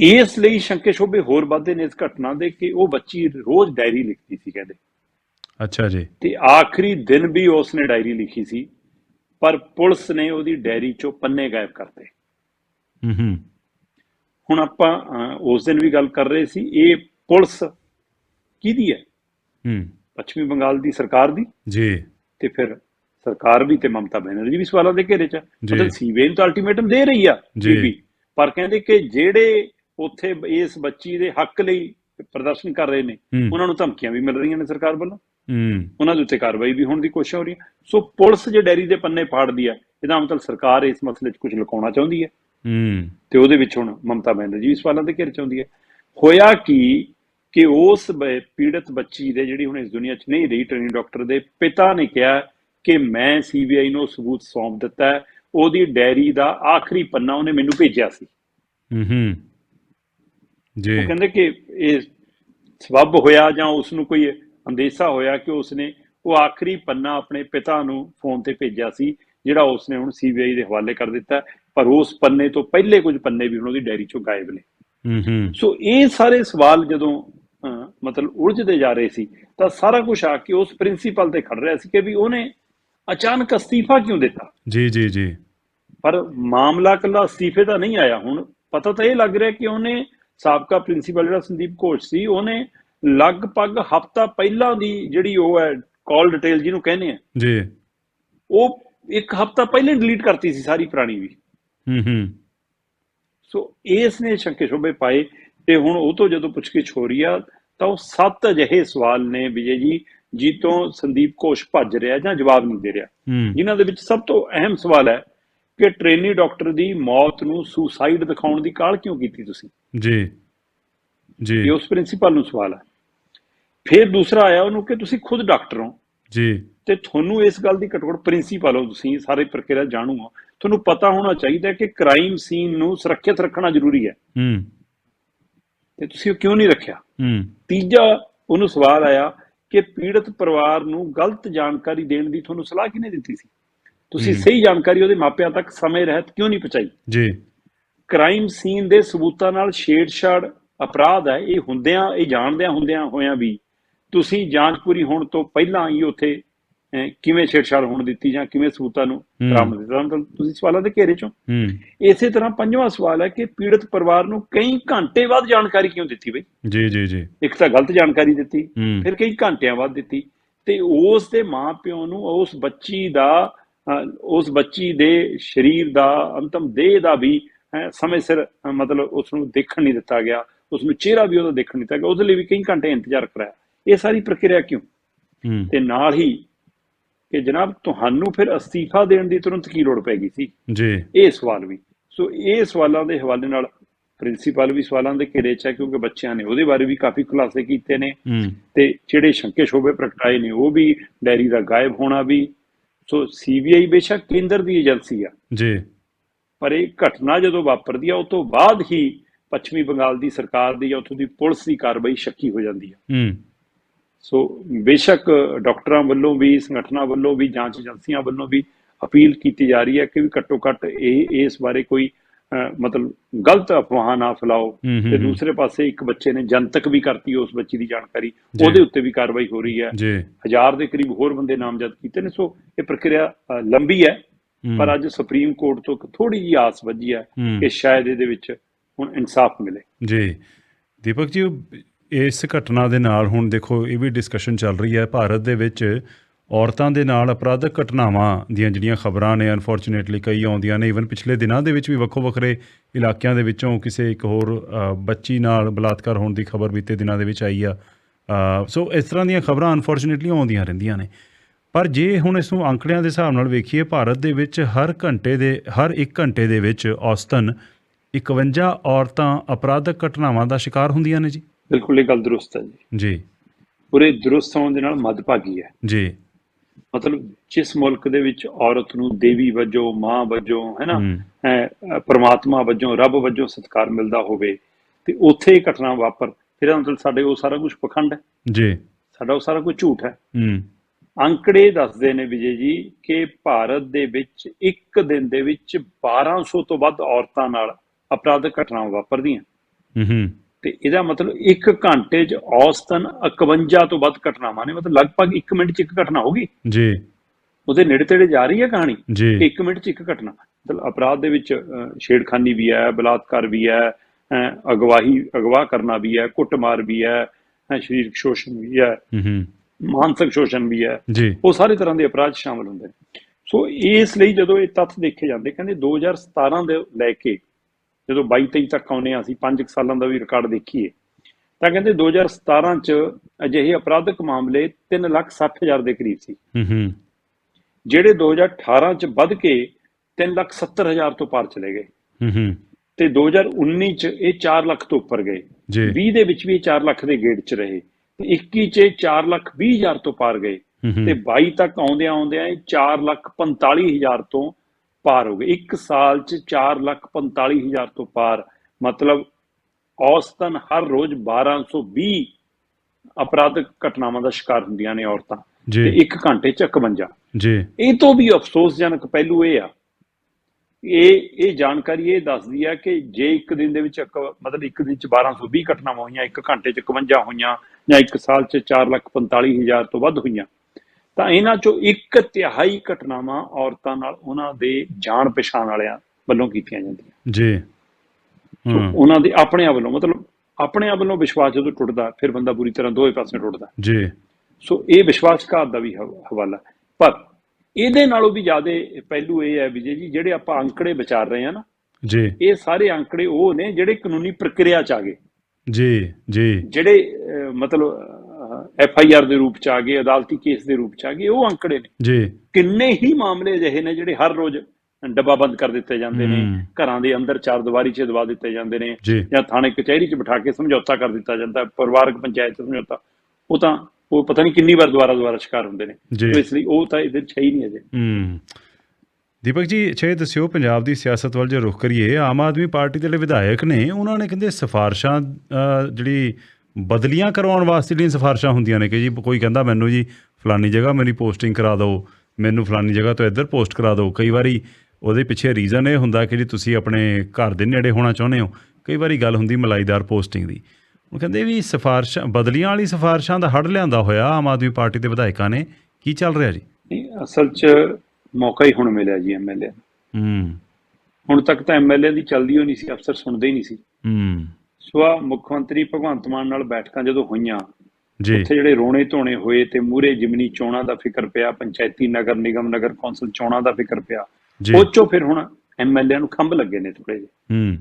ਇਸ ਲਈ ਸ਼ੰਕੇ ਸ਼ੋਭੇ ਹੋਰ ਵੱਧਦੇ ਨੇ ਇਸ ਘਟਨਾ ਦੇ ਕਿ ਉਹ ਬੱਚੀ ਰੋਜ਼ ਡਾਇਰੀ ਲਿਖਦੀ ਸੀ ਕਹਿੰਦੇ। ਅੱਛਾ ਜੀ। ਤੇ ਆਖਰੀ ਦਿਨ ਵੀ ਉਸ ਨੇ ਡਾਇਰੀ ਲਿਖੀ ਸੀ ਪਰ ਪੁਲਿਸ ਨੇ ਉਹਦੀ ਡਾਇਰੀ ਚੋਂ ਪੰਨੇ ਗਾਇਬ ਕਰਤੇ। ਹੂੰ ਹੂੰ। ਹੁਣ ਆਪਾਂ ਉਸ ਦਿਨ ਵੀ ਗੱਲ ਕਰ ਰਹੇ ਸੀ ਇਹ ਪੁਲਿਸ ਕਿਹਦੀ ਹੈ? ਹੂੰ। ਪੱਛਮੀ ਬੰਗਾਲ ਦੀ ਸਰਕਾਰ ਦੀ? ਜੀ। ਤੇ ਫਿਰ ਸਰਕਾਰ ਵੀ ਤੇ ਮਮਤਾ ਬੈਨਰਜੀ ਵੀ ਸਵਾਲਾਂ ਦੇ ਘੇਰੇ 'ਚ। ਮਤਲਬ ਸੀਬੀਆਈ ਨੂੰ ਤਾਂ ਅਲਟੀਮੇਟਮ ਦੇ ਰਹੀ ਆ ਜੀ। ਪਰ ਕਹਿੰਦੇ ਕਿ ਜਿਹੜੇ ਉੱਥੇ ਇਸ ਬੱਚੀ ਦੇ ਹੱਕ ਲਈ ਪ੍ਰਦਰਸ਼ਨ ਕਰ ਰਹੇ ਨੇ। ਉਹਨਾਂ ਨੂੰ ਧਮਕੀਆਂ ਵੀ ਮਿਲ ਰਹੀਆਂ ਨੇ ਸਰਕਾਰ ਵੱਲੋਂ। ਉਹਨਾਂ ਦੇ ਉੱਤੇ ਕਾਰਵਾਈ ਵੀ ਹੋਣ ਦੀ ਕੋਸ਼ਿਸ਼ ਹੋ ਰਹੀ ਹੈ ਸੋ ਪੁਲਿਸ ਜੇ ਡੈਰੀ ਦੇ ਪੰਨੇ ਫਾੜਦੀ ਹੈ ਇਹਦਾ ਮਤਲਬ ਸਰਕਾਰ ਇਸ ਮਸਲੇ 'ਚ ਕੁਝ ਲੁਕਾਉਣਾ ਚਾਹੁੰਦੀ ਹੈ। ਤੇ ਉਹਦੇ ਵਿੱਚ ਹੁਣ ਮਮਤਾ ਬੈਨਰਜੀ ਵੀ ਸਵਾਲਾਂ ਦੇ ਘੇਰੇ 'ਚ ਆਉਂਦੀ ਹੈ। ਹੋਇਆ ਕਿ ਕਿ ਉਸ ਪੀੜਤ ਬੱਚੀ ਦੇ ਜਿਹੜੀ ਹੁਣ ਇਸ ਦੁਨੀਆ 'ਚ ਨਹੀਂ ਰਹੀ ਟ੍ਰੇਨਿੰਗ ਡਾਕਟਰ ਦੇ ਪਿਤਾ ਨੇ ਕਿਹਾ ਕਿ ਮੈਂ ਸੀਬੀਆਈ ਨੂੰ ਸਬੂਤ ਸੌਂਪ ਦਿੱਤਾ ਹੈ। ਉਹਦੀ ਡਾਇਰੀ ਦਾ ਆਖਰੀ ਪੰਨਾ ਉਹਨੇ ਮੈਨੂੰ ਭੇਜਿਆ ਸੀ। ਹੂੰ ਹੂੰ। ਜੀ। ਉਹ ਕਹਿੰਦੇ ਕਿ ਇਹ ਸਬਬ ਹੋਇਆ ਜਾਂ ਉਸ ਨੂੰ ਕੋਈ ਅੰਦੇਸ਼ਾ ਹੋਇਆ ਕਿ ਉਸਨੇ ਉਹ ਆਖਰੀ ਪੰਨਾ ਆਪਣੇ ਪਿਤਾ ਨੂੰ ਫੋਨ ਤੇ ਭੇਜਿਆ ਸੀ ਜਿਹੜਾ ਉਸਨੇ ਹੁਣ ਸੀਬੀਆਈ ਦੇ ਹਵਾਲੇ ਕਰ ਦਿੱਤਾ। ਪਰ ਉਸ ਪੰਨੇ ਤੋਂ ਪਹਿਲੇ ਕੁਝ ਪੰਨੇ ਵੀ ਹੁਣ ਉਹਦੀ ਡਾਇਰੀ ਚੋਂ ਗਾਇਬ ਨੇ। ਹੂੰ ਹੂੰ। ਸੋ ਇਹ ਸਾਰੇ ਸਵਾਲ ਜਦੋਂ ਮਤਲਬ ਉਲਝਦੇ ਜਾ ਰਹੇ ਸੀ ਤਾਂ ਸਾਰਾ ਕੁਝ ਆ ਕੇ ਉਸ ਪ੍ਰਿੰਸੀਪਲ ਤੇ ਖੜ ਰਿਹਾ ਸੀ ਕਿ ਵੀ ਉਹਨੇ ਅਚਾਨਕ ਅਸਤੀਫਾ ਕਿਉਂ ਦਿੱਤਾ? ਜੀ ਜੀ ਜੀ। ਪਰ ਮਾਮਲਾ ਕੱਲਾ ਅਸਤੀਫੇ ਦਾ ਨਹੀਂ ਆਇਆ। ਹੁਣ ਪਤਾ ਤਾਂ ਇਹ ਲੱਗ ਰਿਹਾ ਕਿ ਉਹਨੇ ਸਾਬਕਾ ਪ੍ਰਿੰਸੀਪਲ ਜਿਹੜਾ ਸੰਦੀਪ ਘੋਸ਼ ਸੀ ਉਹਨੇ ਲਗਭਗ ਹਫਤਾ ਪਹਿਲਾਂ ਦੀ ਜਿਹੜੀ ਉਹ ਹੈ ਕਾਲ ਡਿਟੇਲ ਜਿਹਨੂੰ ਕਹਿੰਦੇ ਆ ਜੀ। ਉਹ ਇੱਕ ਹਫਤਾ ਪਹਿਲੇ ਡਿਲੀਟ ਕਰਤੀ ਸੀ ਸਾਰੀ ਪੁਰਾਣੀ ਵੀ। ਹੂੰ ਹੂੰ। ਸੋ ਇਸ ਨੇ ਸ਼ੰਕੇ ਸ਼ੋਭੇ ਪਾਏ ਤੇ ਹੁਣ ਉਹ ਤੋਂ ਜਦੋਂ ਪੁੱਛਗਿੱਛ ਹੋ ਰਹੀ ਆ ਤਾਂ ਉਹ ਸੱਤ ਅਜਿਹੇ ਸਵਾਲ ਨੇ ਵਿਜੇ ਜੀ ਜੀ ਤੋਂ ਸੰਦੀਪ ਘੋਸ਼ ਭੱਜ ਰਿਹਾ ਜਾਂ ਜਵਾਬ ਨਹੀਂ ਦੇ ਰਿਹਾ। ਜਿਨ੍ਹਾਂ ਦੇ ਵਿੱਚ ਸਭ ਤੋਂ ਅਹਿਮ ਸਵਾਲ ਹੈ ਕਿ ਟ੍ਰੇਨੀ ਡਾਕਟਰ ਦੀ ਮੌਤ ਨੂੰ ਸੁਸਾਈਡ ਦਿਖਾਉਣ ਦੀ ਕਾਲ ਕਿਉਂ ਕੀਤੀ ਤੁਸੀਂ? ਜੀ। ਜੀ। ਇਹ ਉਸ ਪ੍ਰਿੰਸੀਪਲ ਨੂੰ ਸਵਾਲ ਹੈ। ਫਿਰ ਦੂਸਰਾ ਆਇਆ ਉਹਨੂੰ ਕਿ ਤੁਸੀਂ ਖੁਦ ਡਾਕਟਰ ਹੋ। ਜੀ। ਤੇ ਤੁਹਾਨੂੰ ਇਸ ਗੱਲ ਦੀ ਘਟਵੜ ਪ੍ਰਿੰਸੀਪਲ ਹੋ ਤੁਸੀਂ ਸਾਰੇ ਪ੍ਰਕਿਰਿਆ ਜਾਣੂ ਹੋ। ਤੁਹਾਨੂੰ ਪਤਾ ਹੋਣਾ ਚਾਹੀਦਾ ਕਿ ਕ੍ਰਾਈਮ ਸੀਨ ਨੂੰ ਸੁਰੱਖਿਅਤ ਰੱਖਣਾ ਜ਼ਰੂਰੀ ਹੈ। ਹੂੰ। ਤੇ ਤੁਸੀਂ ਉਹ ਕਿਉਂ ਨਹੀਂ ਰੱਖਿਆ? ਹੂੰ। ਤੀਜਾ ਉਹਨੂੰ ਸਵਾਲ ਆਇਆ ਕਿ ਪੀੜਤ ਪਰਿਵਾਰ ਨੂੰ ਗਲਤ ਜਾਣਕਾਰੀ ਦੇਣ ਦੀ ਤੁਹਾਨੂੰ ਸਲਾਹ ਕਿਹਨੇ ਦਿੱਤੀ ਸੀ? ਤੁਸੀਂ। ਸਹੀ ਜਾਣਕਾਰੀ ਉਹਦੇ ਮਾਪਿਆਂ ਤੱਕ ਸਮੇਂ ਰਹਿਤ ਕਿਉਂ ਨਹੀਂ ਪਹੁੰਚਾਈ? ਜੀ। ਕ੍ਰਾਈਮ ਸੀਨ ਦੇ ਸਬੂਤਾਂ ਨਾਲ ਛੇੜਛਾੜ ਅਪਰਾਧ ਹੈ ਇਹ ਹੁੰਦਿਆਂ ਇਹ ਜਾਣਦਿਆਂ ਹੁੰਦਿਆਂ ਹੋਇਆਂ ਵੀ ਤੁਸੀਂ ਜਾਂਚ ਪੂਰੀ ਹੋਣ ਤੋਂ ਪਹਿਲਾਂ ਹੀ ਉੱਥੇ ਕਿਵੇਂ ਛੇੜਛਾੜ ਹੋਣ ਦਿੱਤੀ ਜਾਂ ਕਿਵੇਂ ਸਬੂਤਾਂ ਨੂੰ। ਬਰਾਮਦ ਕੀਤਾ ਮਤਲਬ ਤੁਸੀਂ ਸਵਾਲਾਂ ਦੇ ਘੇਰੇ ਚੋਂ। ਇਸੇ ਤਰ੍ਹਾਂ ਪੰਜਵਾਂ ਸਵਾਲ ਹੈ ਕਿ ਪੀੜਤ ਪਰਿਵਾਰ ਨੂੰ ਕਈ ਘੰਟੇ ਬਾਅਦ ਜਾਣਕਾਰੀ ਕਿਉਂ ਦਿੱਤੀ ਬਈ? ਜੀ ਜੀ ਜੀ। ਇੱਕ ਤਾਂ ਗਲਤ ਜਾਣਕਾਰੀ ਦਿੱਤੀ ਫਿਰ ਕਈ ਘੰਟਿਆਂ ਬਾਅਦ ਦਿੱਤੀ। ਤੇ ਉਸ ਦੇ ਮਾਪਿਓ ਨੂੰ ਉਸ ਬੱਚੀ ਦਾ ਉਸ ਬੱਚੀ ਦੇ ਸਰੀਰ ਦਾ ਅੰਤਮ ਦੇਹ ਦਾ ਵੀ ਸਮੇਂ ਸਿਰ ਮਤਲਬ ਉਸ ਨੂੰ ਦੇਖਣ ਨਹੀਂ ਦਿੱਤਾ ਗਿਆ ਉਸ ਨੂੰ ਚਿਹਰਾ ਵੀ ਉਹਦਾ ਦੇਖਣ ਨਹੀਂ ਦਿੱਤਾ ਗਿਆ। ਉਹਦੇ ਲਈ ਵੀ ਕਈ ਘੰਟੇ ਇੰਤਜ਼ਾਰ ਕਰਾਇਆ। ਇਹ ਸਾਰੀ ਪ੍ਰਕਿਰਿਆ ਕਿਉਂ? ਤੇ ਨਾਲ ਹੀ ਕਿ ਜਨਾਬ ਤੁਹਾਨੂੰ ਫਿਰ ਅਸਤੀਫਾ ਦੇਣ ਦੀ ਤੁਰੰਤ ਕੀ ਲੋੜ ਪੈ ਗਈ ਸੀ? ਜੀ। ਇਹ ਸਵਾਲ ਵੀ। ਸੋ ਇਹ ਸਵਾਲਾਂ ਦੇ ਹਵਾਲੇ ਨਾਲ ਪ੍ਰਿੰਸੀਪਲ ਵੀ ਸਵਾਲਾਂ ਦੇ ਘੇਰੇ 'ਚ ਹੈ ਕਿਉਂਕਿ ਬੱਚਿਆਂ ਨੇ ਉਹਦੇ ਬਾਰੇ ਵੀ ਕਾਫੀ ਖੁਲਾਸੇ ਕੀਤੇ ਨੇ। ਤੇ ਜਿਹੜੇ ਸ਼ੰਕੇ ਸ਼ੋਭੇ ਪ੍ਰਗਟਾਏ ਨੇ ਉਹ ਵੀ ਡੈਰੀ ਦਾ ਗਾਇਬ ਹੋਣਾ ਵੀ। ਸੋ ਸੀਬੀਆਈ ਬੇਸ਼ੱਕ ਕੇਂਦਰ ਦੀ ਏਜੰਸੀ ਆ। ਜੀ। ਪਰ ਇਹ ਘਟਨਾ ਜਦੋਂ ਵਾਪਰਦੀ ਆ ਉਸ ਤੋਂ ਬਾਅਦ ਹੀ ਪੱਛਮੀ ਬੰਗਾਲ ਦੀ ਸਰਕਾਰ ਦੀ ਜਾਂ ਉੱਥੋਂ ਦੀ ਪੁਲਿਸ ਦੀ ਕਾਰਵਾਈ ਸ਼ੱਕੀ ਹੋ ਜਾਂਦੀ ਆ। ਹੂੰ। ਸੋ ਬੇਸ਼ੱਕ ਡਾਕਟਰਾਂ ਵੱਲੋਂ ਵੀ ਸੰਗਠਨਾਂ ਵੱਲੋਂ ਵੀ ਜਾਂਚ ਏਜੰਸੀਆਂ ਵੱਲੋਂ ਵੀ ਅਪੀਲ ਕੀਤੀ ਜਾ ਰਹੀ ਹੈ ਕਿ ਵੀ ਘੱਟੋ ਘੱਟ ਇਹ ਇਸ ਬਾਰੇ ਕੋਈ ਮਤਲਬ ਗਲਤ ਅਫਵਾਹਾਂ ਨਾ ਫੈਲਾਓ ਤੇ। ਦੂਸਰੇ ਪਾਸੇ ਇੱਕ ਬੱਚੇ ਨੇ ਜਨਤਕ ਵੀ ਕਰਤੀ ਉਸ ਬੱਚੀ ਦੀ ਜਾਣਕਾਰੀ ਜੀ। ਉਹਦੇ ਉੱਤੇ ਵੀ ਕਾਰਵਾਈ ਹੋ ਰਹੀ ਹੈ ਜੀ ਹਜ਼ਾਰ ਦੇ ਕਰੀਬ ਹੋਰ ਬੰਦੇ ਨਾਮਜ਼ਦ ਕੀਤੇ ਨੇ ਸੋ ਇਹ ਪ੍ਰਕਿਰਿਆ ਲੰਬੀ ਹੈ। ਪਰ ਅੱਜ ਸੁਪਰੀਮ ਕੋਰਟ ਤੋਂ ਥੋੜੀ ਜਿਹੀ ਆਸ ਵੱਜੀ ਹੈ। ਕਿ ਸ਼ਾਇਦ ਇਹਦੇ ਵਿੱਚ ਹੁਣ ਇਨਸਾਫ ਮਿਲੇ ਜੀ ਦੀਪਕ ਜੀ ਇਸ ਘਟਨਾ ਦੇ ਨਾਲ ਹੁਣ ਦੇਖੋ, ਇਹ ਵੀ ਡਿਸਕਸ਼ਨ ਚੱਲ ਰਹੀ ਹੈ। ਭਾਰਤ ਦੇ ਵਿੱਚ ਔਰਤਾਂ ਦੇ ਨਾਲ ਅਪਰਾਧਕ ਘਟਨਾਵਾਂ ਦੀਆਂ ਜਿਹੜੀਆਂ ਖਬਰਾਂ ਨੇ ਅਨਫੋਰਚੂਨੇਟਲੀ ਕਈ ਆਉਂਦੀਆਂ ਨੇ। ਇਵਨ ਪਿਛਲੇ ਦਿਨਾਂ ਦੇ ਵਿੱਚ ਵੀ ਵੱਖੋ ਵੱਖਰੇ ਇਲਾਕਿਆਂ ਦੇ ਵਿੱਚੋਂ ਕਿਸੇ ਇੱਕ ਹੋਰ ਬੱਚੀ ਨਾਲ ਬਲਾਤਕਾਰ ਹੋਣ ਦੀ ਖਬਰ ਬੀਤੇ ਦਿਨਾਂ ਦੇ ਵਿੱਚ ਆਈ ਆ। ਸੋ ਇਸ ਤਰ੍ਹਾਂ ਦੀਆਂ ਖਬਰਾਂ ਅਨਫੋਰਚੂਨੇਟਲੀ ਆਉਂਦੀਆਂ ਰਹਿੰਦੀਆਂ ਨੇ। ਪਰ ਜੇ ਹੁਣ ਇਸ ਨੂੰ ਅੰਕੜਿਆਂ ਦੇ ਹਿਸਾਬ ਨਾਲ ਵੇਖੀਏ, ਭਾਰਤ ਦੇ ਵਿੱਚ ਹਰ ਘੰਟੇ ਦੇ, ਹਰ 1 ਘੰਟੇ ਦੇ ਵਿੱਚ ਔਸਤਨ 51 ਔਰਤਾਂ ਅਪਰਾਧਕ ਘਟਨਾਵਾਂ ਦਾ ਸ਼ਿਕਾਰ ਹੁੰਦੀਆਂ ਨੇ ਜੀ। ਬਿਲਕੁਲ ਇਹ ਗੱਲ ਦਰੁਸਤ ਹੈ ਜੀ। ਜੀ। ਪੂਰੇ ਦਰੁਸਤ ਹੋਣ ਦੇ ਨਾਲ ਮਦਭਾਗੀ ਹੈ। ਜੀ। ਮਤਲਬ ਜਿਸ ਮੁਲਕ ਦੇ ਵਿੱਚ ਔਰਤ ਨੂੰ ਦੇਵੀ ਵਜੋਂ ਮਾਂ ਵਜੋਂ ਹੈ ਨਾ ਹੂੰ। ਅ, ਅ, ਪ੍ਰਮਾਤਮਾ ਵਜੋਂ ਰੱਬ ਵਜੋਂ ਸਤਿਕਾਰ ਮਿਲਦਾ ਹੋਵੇ ਤੇ ਉੱਥੇ ਇਹ ਘਟਨਾ ਵਾਪਰ ਫਿਰ ਮਤਲਬ ਸਾਡੇ ਉਹ ਸਾਰਾ ਕੁਝ ਪਖੰਡ ਹੈ। ਜੀ। ਸਾਡਾ ਉਹ ਸਾਰਾ ਕੁਝ ਝੂਠ ਹੈ। ਹੂੰ। ਅੰਕੜੇ ਦੱਸਦੇ ਨੇ ਵਿਜੇ ਜੀ ਕਿ ਭਾਰਤ ਦੇ ਵਿੱਚ ਇੱਕ ਦਿਨ ਦੇ ਵਿੱਚ 1200 ਤੋਂ ਵੱਧ ਔਰਤਾਂ ਨਾਲ ਅਪਰਾਧਕ ਘਟਨਾਵਾਂ ਵਾਪਰਦੀਆਂ। ਹੂੰ ਹੂੰ। ਤੇ ਇਹਦਾ ਮਤਲਬ ਇੱਕ ਘੰਟੇ 'ਚ ਔਸਤਨ 51 ਤੋਂ ਵੱਧ ਘਟਨਾਵਾਂ ਨੇ ਮਤਲਬ ਲਗਭਗ 1 ਮਿੰਟ 'ਚ ਇੱਕ ਘਟਨਾ ਹੋਗੀ ਜੀ। ਉਹਦੇ ਨੇੜੇ ਤੇੜੇ ਜਾ ਰਹੀ ਹੈ ਕਹਾਣੀ? ਜੀ। ਕਿ 1 ਮਿੰਟ 'ਚ ਇੱਕ ਘਟਨਾ। ਮਤਲਬ ਅਪਰਾਧ ਦੇ ਵਿੱਚ ਛੇੜਖਾਨੀ ਵੀ ਹੈ ਬਲਾਤਕਾਰ ਵੀ ਹੈ ਅਗਵਾਹੀ ਅਗਵਾ ਕਰਨਾ ਵੀ ਹੈ ਕੁੱਟਮਾਰ ਵੀ ਹੈ ਸਰੀਰਕ ਸ਼ੋਸ਼ਣ ਵੀ ਹੈ ਮਾਨਸਿਕ ਸ਼ੋਸ਼ਣ ਵੀ ਹੈ। ਜੀ। ਉਹ ਸਾਰੇ ਤਰ੍ਹਾਂ ਦੇ ਅਪਰਾਧ ਸ਼ਾਮਲ ਹੁੰਦੇ ਨੇ। ਸੋ ਇਸ ਲਈ ਜਦੋਂ ਇਹ ਤੱਥ ਦੇਖੇ ਜਾਂਦੇ ਕਹਿੰਦੇ 2017 ਦੇ ਲੈ ਕੇ ਜਦੋਂ 22 23 ਤੱਕ ਆਉਨੇ ਆ ਅਸੀਂ 5 ਸਾਲਾਂ ਦਾ ਵੀ ਰਿਕਾਰਡ ਦੇਖੀਏ ਤਾਂ ਕਹਿੰਦੇ 2017 ਚ ਅਜਿਹੇ ਅਪਰਾਧਕ ਮਾਮਲੇ 360000 ਦੇ ਕਰੀਬ ਸੀ। ਹੂੰ ਹੂੰ। ਜਿਹੜੇ 2018 ਚ ਵੱਧ ਕੇ 370000 ਤੋਂ ਪਾਰ ਚਲੇ ਗਏ। ਹੂੰ ਤੇ 2019 ਚ ਇਹ 4 ਲੱਖ ਤੋਂ ਉੱਪਰ ਗਏ। ਜੀ। 20 ਦੇ ਵਿੱਚ ਵੀ ਇਹ 4 ਲੱਖ ਦੇ ਗੇੜ ਚ ਰਹੇ। ਤੇ 21 ਚ ਇਹ 4 ਲੱਖ 20 ਹਜ਼ਾਰ ਤੋਂ ਪਾਰ ਗਏ। ਤੇ 22 ਤੱਕ ਆਉਂਦਿਆਂ ਆਉਂਦਿਆਂ ਇਹ 4 ਲੱਖ 45 ਹਜ਼ਾਰ ਤੋਂ ਪਾਰ ਹੋ ਗਏ। ਇੱਕ ਸਾਲ ਚ 4 ਲੱਖ 45 ਹਜ਼ਾਰ ਤੋਂ ਪਾਰ। ਮਤਲਬ ਔਸਤਨ ਹਰ ਰੋਜ਼ 1220 ਅਪਰਾਧਿਕ ਘਟਨਾਵਾਂ ਦਾ ਸ਼ਿਕਾਰ ਹੁੰਦੀਆਂ ਨੇ ਔਰਤਾਂ। ਤੇ ਇੱਕ ਘੰਟੇ ਚ 51 ਜੀ। ਇਹ ਤੋਂ ਵੀ ਅਫਸੋਸਜਨਕ ਪਹਿਲੂ ਇਹ ਆ। ਇਹ ਇਹ ਜਾਣਕਾਰੀ ਇਹ ਦੱਸਦੀ ਆ ਕਿ ਜੇ ਇੱਕ ਦਿਨ ਦੇ ਵਿੱਚ ਮਤਲਬ ਇੱਕ ਦਿਨ ਚ 1220 ਘਟਨਾਵਾਂ ਹੋਈਆਂ ਇੱਕ ਘੰਟੇ ਚ 51 ਹੋਈਆਂ ਜਾਂ ਇੱਕ ਸਾਲ ਚ 4,45,000 ਤੋਂ ਵੱਧ ਹੋਈਆਂ ਤਾਂ ਇਹਨਾਂ ਚੋਂ ਇੱਕ ਤਿਹਾਈ ਘਟਨਾਵਾਂ ਔਰਤਾਂ ਨਾਲ ਉਹਨਾਂ ਦੇ ਜਾਣ ਪਛਾਣ ਵਾਲਿਆਂ ਵੱਲੋਂ ਕੀਤੀਆਂ ਜਾਂਦੀਆਂ। ਜੀ। ਉਹਨਾਂ ਦੇ ਆਪਣੇ ਆਪ ਵੱਲੋਂ ਮਤਲਬ ਆਪਣੇ ਆਪ ਵੱਲੋਂ ਵਿਸ਼ਵਾਸ ਜਦੋਂ ਟੁੱਟਦਾ ਫਿਰ ਬੰਦਾ ਪੂਰੀ ਤਰ੍ਹਾਂ ਦੋਵੇਂ ਪਾਸੇ ਟੁੱਟਦਾ। ਜੀ। ਸੋ ਇਹ ਵਿਸ਼ਵਾਸਘਾਤ ਦਾ ਵੀ ਹਵ- ਹਵਾਲਾ। ਪਰ ਇਹਦੇ ਨਾਲੋਂ ਵੀ ਜ਼ਿਆਦਾ ਪਹਿਲੂ ਇਹ ਹੈ ਵਿਜੇ ਜੀ ਜਿਹੜੇ ਆਪਾਂ ਅੰਕੜੇ ਵਿਚਾਰ ਰਹੇ ਹਾਂ ਨਾ ਜੀ। ਇਹ ਸਾਰੇ ਅੰਕੜੇ ਉਹ ਨੇ ਜਿਹੜੇ ਕਾਨੂੰਨੀ ਪ੍ਰਕਿਰਿਆ ਚ ਆ ਗਏ। ਜੀ ਜੀ। ਜਿਹੜੇ ਮਤਲਬ ਐਫ ਆਈ ਆਰ ਦੇ ਰੂਪ ਚ ਆ ਗਏ ਅਦਾਲਤੀ ਕੇਸ ਦੇ ਰੂਪ ਚ ਆ ਗਏ ਉਹ ਅੰਕੜੇ ਨੇ। ਜੀ। ਕਿੰਨੇ ਹੀ ਮਾਮਲੇ ਅਜਿਹੇ ਨੇ ਜਿਹੜੇ ਹਰ ਰੋਜ਼ ਡੱਬਾ ਬੰਦ ਕਰ ਦਿੱਤੇ ਜਾਂਦੇ ਨੇ। ਘਰਾਂ ਦੇ ਅੰਦਰ ਚਾਰ ਦੀਵਾਰੀ 'ਚ ਦਬਾ ਦਿੱਤੇ ਜਾਂਦੇ ਨੇ ਜੀ। ਥਾਣੇ ਕਚਹਿਰੀ 'ਚ ਬਿਠਾ ਕੇ ਸਮਝੌਤਾ ਕਰ ਦਿੱਤਾ ਜਾਂਦਾ ਪਰਿਵਾਰਕ ਪੰਚਾਇਤ 'ਚ ਸਮਝੌਤਾ। ਉਹ ਤਾਂ ਉਹ ਪਤਾ ਨਹੀਂ ਕਿੰਨੀ ਵਾਰ ਦੁਬਾਰਾ ਦੁਬਾਰਾ ਸ਼ਿਕਾਰ ਹੁੰਦੇ ਨੇ। ਇਸ ਲਈ ਉਹ ਤਾਂ ਇਹਦੇ 'ਚ ਹੈ ਨਹੀਂ ਅਜੇ। ਦੀਪਕ ਜੀ ਇਹ ਦੱਸਿਓ ਪੰਜਾਬ ਦੀ ਸਿਆਸਤ ਵੱਲ ਜੇ ਰੁਖ ਕਰੀਏ ਆਮ ਆਦਮੀ ਪਾਰਟੀ ਦੇ ਜਿਹੜੇ ਵਿਧਾਇਕ ਨੇ ਉਹਨਾਂ ਨੇ ਕਹਿੰਦੇ ਸਿਫਾਰਸ਼ਾਂ ਜਿਹੜੀ ਬਦਲੀਆਂ ਕਰਵਾਉਣ ਵਾਸਤੇ ਜਿਹੜੀਆਂ ਸਿਫਾਰਸ਼ਾਂ ਹੁੰਦੀਆਂ ਨੇ ਕਿ ਜੀ ਕੋਈ ਕਹਿੰਦਾ ਮੈਨੂੰ ਜੀ ਫਲਾਨੀ ਜਗ੍ਹਾ ਮੇਰੀ ਪੋਸਟਿੰਗ ਕਰਾ ਦਿਓ ਮੈਨੂੰ ਫਲਾਨੀ ਜਗ੍ਹਾ ਤੋਂ ਇੱਧਰ ਪੋਸਟ ਕਰਾ ਦਿਓ। ਕਈ ਵਾਰੀ ਉਹਦੇ ਪਿੱਛੇ ਰੀਜ਼ਨ ਇਹ ਹੁੰਦਾ ਕਿ ਜੀ ਤੁਸੀਂ ਆਪਣੇ ਘਰ ਦੇ ਨੇੜੇ ਹੋਣਾ ਚਾਹੁੰਦੇ ਹੋ। ਕਈ ਵਾਰੀ ਗੱਲ ਹੁੰਦੀ ਮਲਾਈਦਾਰ ਪੋਸਟਿੰਗ ਦੀ। ਉਹ ਕਹਿੰਦੇ ਵੀ ਸਿਫਾਰਸ਼ਾਂ ਬਦਲੀਆਂ ਵਾਲੀ ਸਿਫਾਰਸ਼ਾਂ ਦਾ ਹੜ ਲਿਆਂਦਾ ਹੋਇਆ ਆਮ ਆਦਮੀ ਪਾਰਟੀ ਦੇ ਵਿਧਾਇਕਾਂ ਨੇ। ਕੀ ਚੱਲ ਰਿਹਾ ਜੀ? ਅਸਲ 'ਚ ਮੌਕਾ ਹੀ ਹੁਣ ਮਿਲਿਆ ਜੀ ਐਮਐਲਏ ਹੂੰ। ਹੁਣ ਤੱਕ ਤਾਂ ਐਮਐਲਏ ਦੀ ਚੱਲਦੀ ਹੋ ਨਹੀਂ ਸੀ ਅਫਸਰ ਸੁਣਦੇ ਹੀ ਨਹੀਂ ਸੀ। ਹੂੰ। ਸੋ ਆਹ ਮੁੱਖ ਮੰਤਰੀ ਭਗਵੰਤ ਮਾਨ ਨਾਲ ਬੈਠਕਾਂ ਜਦੋਂ ਹੋਈਆਂ ਜੀ। ਉੱਥੇ ਜਿਹੜੇ ਰੋਣੇ ਧੋਣੇ ਹੋਏ ਤੇ ਮੂਰੇ ਜਿਮਨੀ ਚੋਣਾਂ ਦਾ ਫਿਕਰ ਪਿਆ ਪੰਚਾਇਤੀ ਨਗਰ ਨਿਗਮ ਨਗਰ ਕੌਂਸਲ ਚੋਣਾਂ ਦਾ ਫਿਕਰ ਪਿਆ ਉਹ 'ਚੋਂ ਫਿਰ ਹੁਣ ਐਮਐਲਏ ਨੂੰ ਖੰਭ ਲੱਗੇ ਨੇ ਥੋੜੇ ਜਿਹੇ। ਹੂੰ।